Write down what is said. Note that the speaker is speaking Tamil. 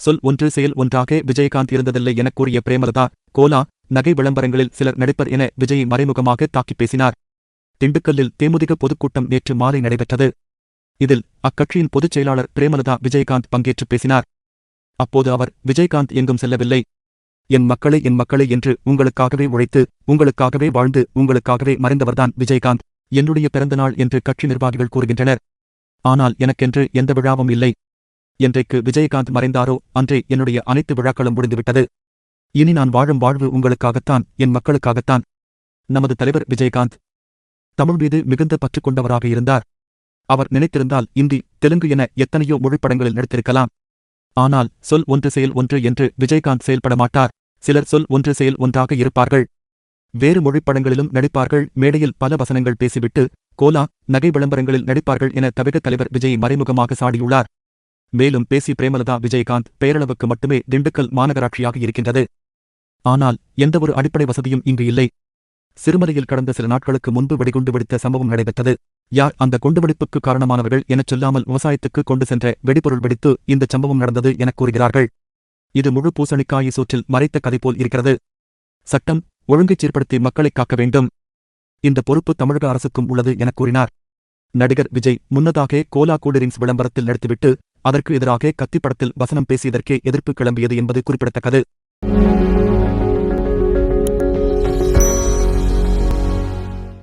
சொல் ஒன்று செயல் ஒன்றாக விஜயகாந்த் இருந்ததில்லை எனக் கூறிய பிரேமலதா கோலா நகை விளம்பரங்களில் சிலர் நடிப்பர் என விஜயை மறைமுகமாக தாக்கிப் பேசினார். திண்டுக்கல்லில் தேமுதிக பொதுக்கூட்டம் நேற்று மாலை நடைபெற்றது. இதில் அக்கட்சியின் பொதுச் செயலாளர் பிரேமலதா விஜயகாந்த் பங்கேற்று பேசினார். அப்போது அவர் விஜயகாந்த் எங்கும் செல்லவில்லை. என் மக்களே என் மக்களே என்று உங்களுக்காகவே உழைத்து உங்களுக்காகவே வாழ்ந்து உங்களுக்காகவே மறைந்தவர்தான் விஜயகாந்த். என்னுடைய பிறந்தநாள் என்று கட்சி நிர்வாகிகள் கூறுகின்றனர். ஆனால் எனக்கென்று எந்த விழாவும் இல்லை. என்றைக்கு விஜயகாந்த் மறைந்தாரோ அன்றே என்னுடைய அனைத்து விழாக்களும் முடிந்துவிட்டது. இனி நான் வாழும் வாழ்வு உங்களுக்காகத்தான் என் மக்களுக்காகத்தான். நமது தலைவர் விஜயகாந்த் தமிழ் மீது மிகுந்த பற்று கொண்டவராக இருந்தார். அவர் நினைத்திருந்தால் இந்தி தெலுங்கு என எத்தனையோ மொழிப்படங்களில் நடித்திருக்கலாம். ஆனால் சொல் ஒன்று செயல் ஒன்று என்று விஜயகாந்த் செயல்பட மாட்டார். சிலர் சொல் ஒன்று செயல் ஒன்றாக இருப்பார்கள். வேறு மொழிப்படங்களிலும் நடிப்பார்கள். மேடையில் பல வசனங்கள் பேசிவிட்டு கோலா நகை விளம்பரங்களில் நடிப்பார்கள் என தமிழக தலைவர் விஜய் மறைமுகமாக சாடியுள்ளார். மேலும் பேசி பிரேமலதா விஜயகாந்த் பெயரளவுக்கு மட்டுமே திண்டுக்கல் மாநகராட்சியாக இருக்கின்றது. ஆனால் எந்தவொரு அடிப்படை வசதியும் இங்கு இல்லை. சிறுமலையில் கடந்த சில நாட்களுக்கு முன்பு வெடிகுண்டு வெடித்த சம்பவம் நடைபெற்றது. யார் அந்த குண்டுவெடிப்புக்கு காரணமானவர்கள் எனச் சொல்லாமல் விவசாயத்துக்கு கொண்டு சென்ற வெடிபொருள் வெடித்து இந்த சம்பவம் நடந்தது எனக் கூறுகிறார்கள். இது முழு பூசணிக்காயை சூற்றில் மறைத்த கதை போல் இருக்கிறது. சட்டம் ஒழுங்கைச் சீர்படுத்தி மக்களைக் காக்க வேண்டும். இந்த பொறுப்பு தமிழக அரசுக்கும் உள்ளது எனக் கூறினார். நடிகர் விஜய் முன்னதாக கோலா கூல்ட்ரிங்க்ஸ் விளம்பரத்தில் நடித்துவிட்டு அதற்கு எதிராக கத்தி படத்தில் வசனம் பேசியதற்கே எதிர்ப்பு கிளம்பியது என்பது குறிப்பிடத்தக்கது.